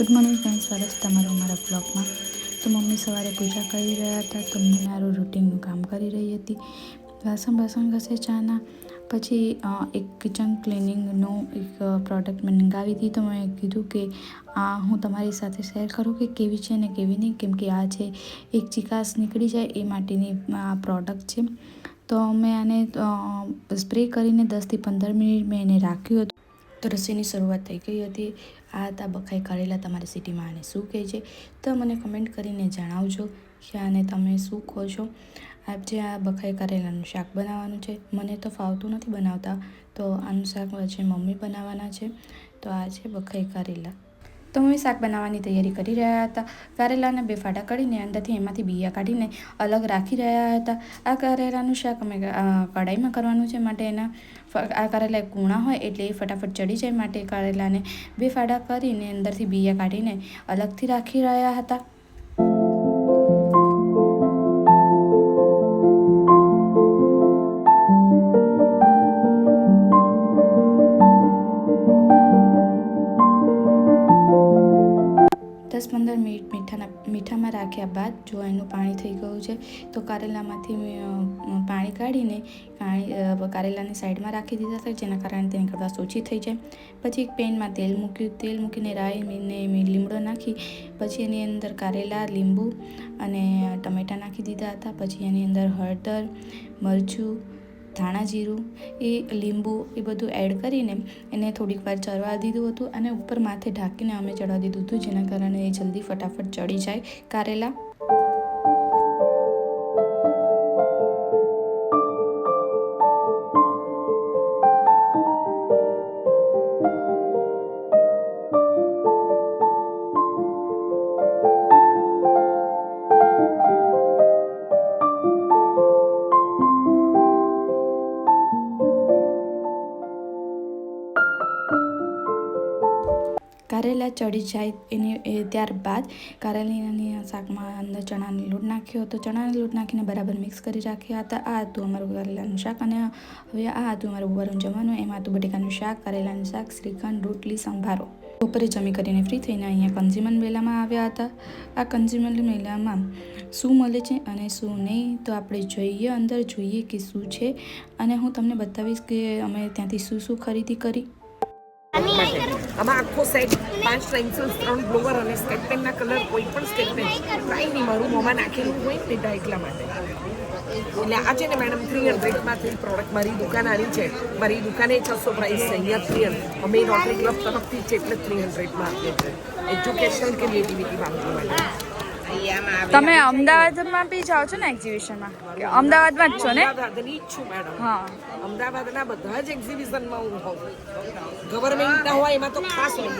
Good morning friends સ્વાગત છે તમારું અમારા બ્લોગમાં તો મમ્મી સવારે પૂજા કરી રહ્યા હતા તો હું મારું રૂટિનનું કામ કરી રહી હતી. વાસણ બાસણ ઘસે ચાના. પછી એક કિચન ક્લિનિંગનું એક પ્રોડક્ટ મેં મંગાવી હતી. તો મેં કીધું કે, આ હું તમારી સાથે શેર કરું કે કેવી છે ને કેવી નહીં? કેમ કે આ છે એક ચિકાસ નીકળી જાય એ માટેની આ પ્રોડક્ટ છે. તો મેં આને સ્પ્રે કરીને દસથી પંદર મિનિટ મેં એને રાખ્યું હતું. તો રસીની શરૂઆત થઈ ગઈ હતી. આ હતા બખાઈ કારેલા તમારી સિટીમાં આને શું કહે છે? તો મને કમેન્ટ કરીને જણાવજો કે આને તમે શું કહો છો? આપ જે આ બખાઈ કારેલાનું શાક બનાવવાનું છે. મને તો ફાવતું નથી બનાવતા. તો આનું શાક છે મમ્મી બનાવવાના છે. તો આ છે બખાઈ કારેલા તો મમ્મી શાક બનાવવાની તૈયારી કરી રહ્યા હતા. કારેલાના બે ફાટા કાઢીને અંદરથી એમાંથી બીયા કાઢીને અલગ રાખી રહ્યા હતા. આ કારેલાનું શાક અમે કડાઈમાં કરવાનું છે માટે એના આ કારેલા કૂણા હોય એટલે એ ફટાફટ ચડી જાય માટે કારેલાને બે ફાડા કરીને અંદરથી બીયા કાઢીને અલગથી રાખી રહ્યા હતા. દસ પંદર મિનિટ મીઠાના, મીઠામાં રાખ્યા બાદ જો એનું પાણી થઈ ગયું છે, તો કારેલામાંથી પાણી કાઢીને પાણી કારેલાની સાઈડમાં રાખી દીધા હતા, જેના કારણે તેની કડવાશ ઓછી થઈ જાય. પછી એક પેનમાં તેલ મૂક્યું, તેલ મૂકીને રાઈને લીમડો નાખી, પછી એની અંદર કારેલા, લીંબુ અને ટમેટાં નાખી દીધા હતા, પછી એની અંદર હળદર, મરચું ધાણા જીરું, એ લીંબુ, એ બધું એડ કરીને એને થોડીક વાર ચડવા દીધું હતું અને ઉપર માથે ઢાંકીને અમે ચડવા દીધું હતું, જેના કારણે એ જલ્દી ફટાફટ ચડી જાય કારેલા. કારેલા ચડી જાય એની, એ ત્યારબાદ કારેલીની શાકમાં અંદર ચણાનો લોટ નાખ્યો હતો. ચણાનો લોટ નાખીને બરાબર મિક્સ કરી રાખ્યા હતા. આ હતું અમારું કારેલાનું શાક અને હવે આ હતું અમારું બપોરનું જમવાનું. એમાં હતું બટેકાનું શાક, કારેલાનું શાક, શ્રીખંડ, રોટલી, સંભારો. બપોરે જમી કરીને ફ્રી થઈને અહીંયા કન્ઝ્યુમર મેળામાં આવ્યા હતા. આ કન્ઝ્યુમર મેળામાં શું મળે છે અને શું નહીં તો આપણે જોઈએ, અંદર જોઈએ કે શું છે. અને હું તમને બતાવીશ કે અમે ત્યાંથી શું શું ખરીદી કરી. માટે આમાં આખો સેટ પાંચ પેન્સિલ્સ ત્રણ બ્લોવર અને સ્કેચ પેનના કલર કોઈ પણ સ્કેચ પેન ટ્રાય નહીં, મારું મોંમાં નાખેલું હોય લીધા એટલા માટે. એટલે આ છે ને મેડમ થ્રી હંડ્રેડમાંથી પ્રોડક્ટ મારી દુકાન આવી છે. મારી દુકાને છસો પ્રાઇસ છે, અહીંયા થ્રી હંડ્રેડ અમે રોટરી ક્લબ તરફથી છે, એટલે થ્રી હંડ્રેડમાં આપીએ છીએ. એજ્યુકેશન ક્રિએટિવિટી બાબતો માટે. તમે અમદાવાદમાં બી જાઓ છો ને એક્ઝિબિશનમાં અમદાવાદમાં જ છો ને? અમદાવાદની જ છું મેડમ હા. અમદાવાદના બધા જ એક્ઝિબિશનમાં હું હોઉં. ગવર્મેન્ટના હોય એમાં તો ખાસ લઉં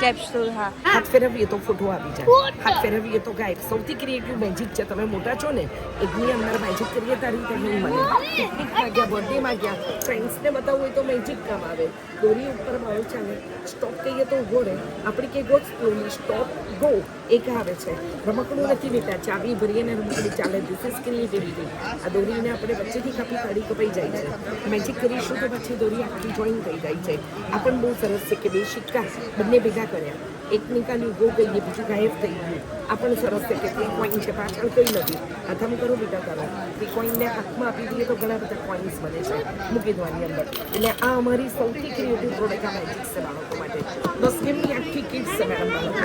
કેપ્સ્યુલ હા. હાથ ફેરવીએ તો ફોટો આવી જાય. હાથ ફેરવીએ તો ગાયબ. સૌથી ક્રિએટિવ મેજિક છે તમે મોટા છો ને એકની અંદર મેજિક કરીએ તારી રીતે નહીં મળે. પિકનિકમાં ગયા બર્થડેમાં ગયા ફ્રેન્ડ્સને બતાવવું હોય તો મેજિક કામ આવે. દોરી ઉપર મારો ચાલે. સ્ટોપ કહીએ તો ઊભો રહે. આપણે કે ગો સ્લોલી સ્ટોપ ગો એક આવે છે. રમકડું નથી બેટા ચાવી ભરીએ ને રમકડી ચાલે. ધીસ ઇઝ ક્રિએટિવિટી આ દોરીને આપણે વચ્ચેથી કાપી કાઢી કપાઈ જાય છે. મેજિક કરીશું તો પછી દોરી આખી જોઈન થઈ જાય છે. આ પણ બહુ સરસ છે કે બે સિક્કા બંને ભેગા કર્યા. એક નિકાલી ગો કહીએ બીજું ગાયબ થઈ ગયું આપણને સરસ છે કે ત્રી કોઈન છે પાછળ કંઈ નથી. હાથમ કરો બીટા કરો. એ કોઈનને હાથમાં આપી દઈએ તો ઘણા બધા કોઈન્સ બને છે. મૂકી દેવાની અંદર. એટલે આ અમારી સૌથી ક્રિએટિવ પ્રોડક્ટ આ મેજિક છે બાળકો માટે. દસ ગેમની આખી કિડ્સ છે મેડમ બાળકો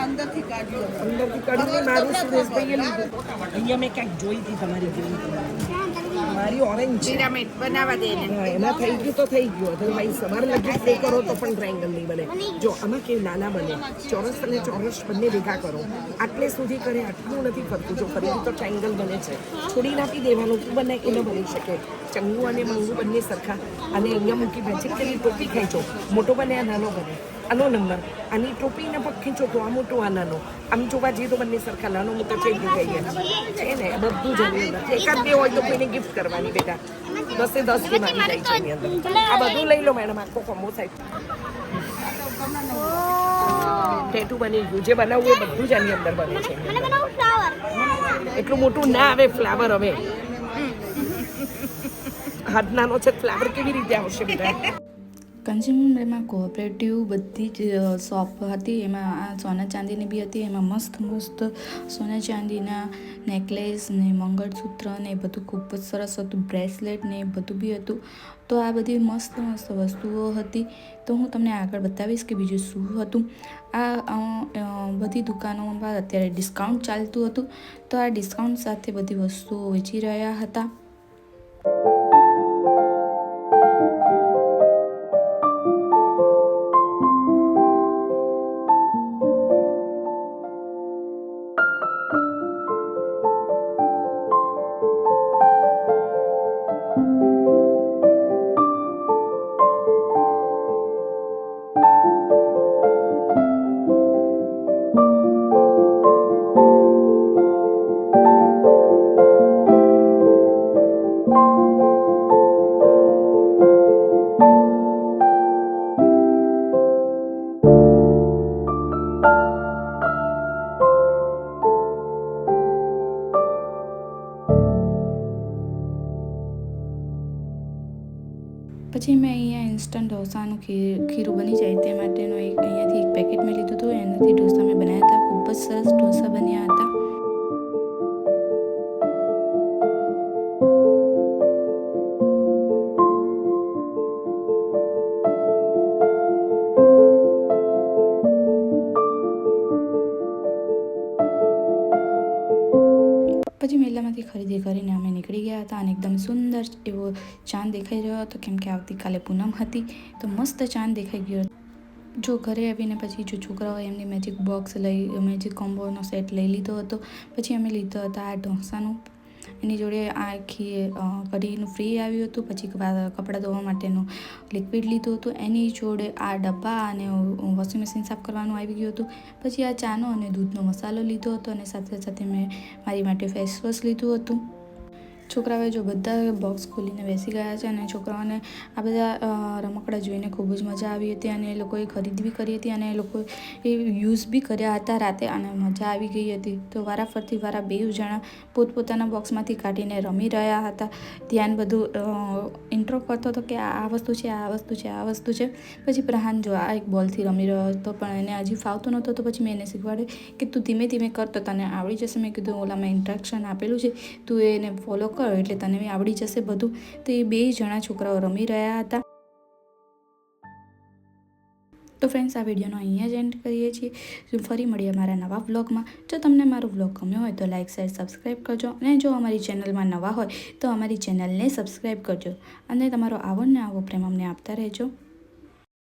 અંદરથી કાઢ્યું મારું સુરેશભાઈએ લીધું. અહીંયા મેં ક્યાંક જોઈ હતી તમારી જેવી મારી ઓરેન્જ પિરામિડ બનાવવા દે એમાં થઈ ગયું તો થઈ ગયું. તો ભાઈ સવાર લગી પ્લે કરો તો પણ ટ્રાયંગલ નહીં બને. જો આમાં કેવું નાના બને. ચોરસ અને ચોરસ બંને ભેગા કરો. આટલે સુધી કરે આટલું નથી કરતું જો ફરીથી તો ટ્રાયંગલ બને છે. છોડી નાખી દેવાનું. બને એ ન બની શકે. ચંગુ અને મંગુ બંને સરખા. અને અહીંયા મૂકી મેજિક કરી ટોપી ખેંચો મોટો બને આ નાનો બને. આનો નંબર. આની ટોપીને પગ ખેંચો તો આ મોટો આ નાનો આમ જોવા જઈએ તો બંને સરખા નાનો મોટો જ કહીએ છે. ને? બધું જ નથી. એકાદ બે હોય તો કોઈને ગિફ્ટ કરવાની બેટા. દસે દસ ગેમ આવી જાય છે એની અંદર. આ બધું લઈ લો મેડમ આખો કોમ્બો સાઈડ ટેટુ બની ગયું. જે બનાવવું એ બધું જ આની અંદર બને છે. એટલું મોટું ના આવે ફ્લાવર હવે. હાથ નાનો છે ફ્લાવર કેવી રીતે આવશે બેટા? કન્ઝ્યુમરમાં કોઓપરેટિવ બધી જ શોપ હતી. એમાં આ સોના ચાંદીની બી હતી. એમાં મસ્ત મસ્ત સોના ચાંદીના નેકલેસ ને મંગળસૂત્ર ને એ બધું ખૂબ જ સરસ હતું. બ્રેસલેટ ને એ બધું બી હતું. તો આ બધી મસ્ત મસ્ત વસ્તુઓ હતી. તો હું તમને આગળ બતાવીશ કે બીજું શું હતું. આ બધી દુકાનોમાં અત્યારે ડિસ્કાઉન્ટ ચાલતું હતું. તો આ ડિસ્કાઉન્ટ સાથે બધી વસ્તુઓ વેચી રહ્યા હતા. પછી મેં અહીંયા ઇન્સ્ટન્ટ ઢોસાનું ખીર બની જાય તે માટેનું એક અહીંયાથી એક પેકેટ મેં લીધું હતું. એનાથી ઢોસા મેં બનાવ્યા હતા. ખૂબ જ સરસ ઢોસા બન્યા હતા. પછી મેલામાંથી ખરીદી કરીને અમે નીકળી ગયા હતા અને એકદમ સુંદર એવો ચાંદ દેખાઈ રહ્યો હતો, કેમ કે આવતીકાલે પૂનમ હતી. તો મસ્ત ચાંદ દેખાઈ ગયો જો ઘરે આવીને પછી જો છોકરાઓએ એમની મેજિક બોક્સ લઈ મેજિક કોમ્બોનો સેટ લઈ લીધો હતો, પછી અમે લીધો હતા આ ઢોસાનું. એની જોડે આખી કઢીનું ફ્રી આવ્યું હતું, પછી કપડાં ધોવા માટેનું લિક્વિડ લીધું હતું. એની જોડે આ ડબ્બા અને વોશિંગ મશીન સાફ કરવાનું આવી ગયું હતું. પછી આ ચાનો અને દૂધનો મસાલો લીધો હતો અને સાથે સાથે મેં મારી માટે ફેસ વોશ લીધું હતું. છોકરાઓએ જો બધા બોક્સ ખોલીને બેસી ગયા છે અને છોકરાઓને આ બધા રમકડા જોઈને ખૂબ જ મજા આવી હતી અને એ લોકોએ ખરીદ બી કરી હતી અને એ લોકો એ યુઝ બી કર્યા હતા રાતે અને મજા આવી ગઈ હતી. તો વારાફરતી વારા બે જણા પોતપોતાના બોક્સમાંથી કાઢીને રમી રહ્યા હતા. ધ્યાન બધું ઇન્ટ્રો કરતો હતો કે આ વસ્તુ છે, આ વસ્તુ છે, આ વસ્તુ છે. પછી પ્રહાન જો આ એક બોલથી રમી રહ્યો હતો પણ એને હજી ફાવતો નહોતો તો પછી મેં એને શીખવાડે કે તું ધીમે ધીમે કર તો તને આવડી જશે. મેં કીધું ઓલામાં ઇન્ટ્રેક્શન આપેલું છે. તું એને ફોલો કર એટલે તને આવડી જશે બધું. તો એ બે જણા છોકરાઓ રમી રહ્યા હતા. તો ફ્રેન્ડ્સ આ વિડીયોનો અહીંયા જ એન્ડ કરીએ છીએ. ફરી મળીએ મારા નવા વ્લોગમાં જો તમને મારો વ્લોગ ગમ્યો હોય તો લાઇક શેર સબસ્ક્રાઈબ કરજો. અને જો અમારી ચેનલમાં નવા હોય તો અમારી ચેનલને સબસ્ક્રાઈબ કરજો. અને તમારો આવો ને આવો પ્રેમ અમને આપતા રહેજો.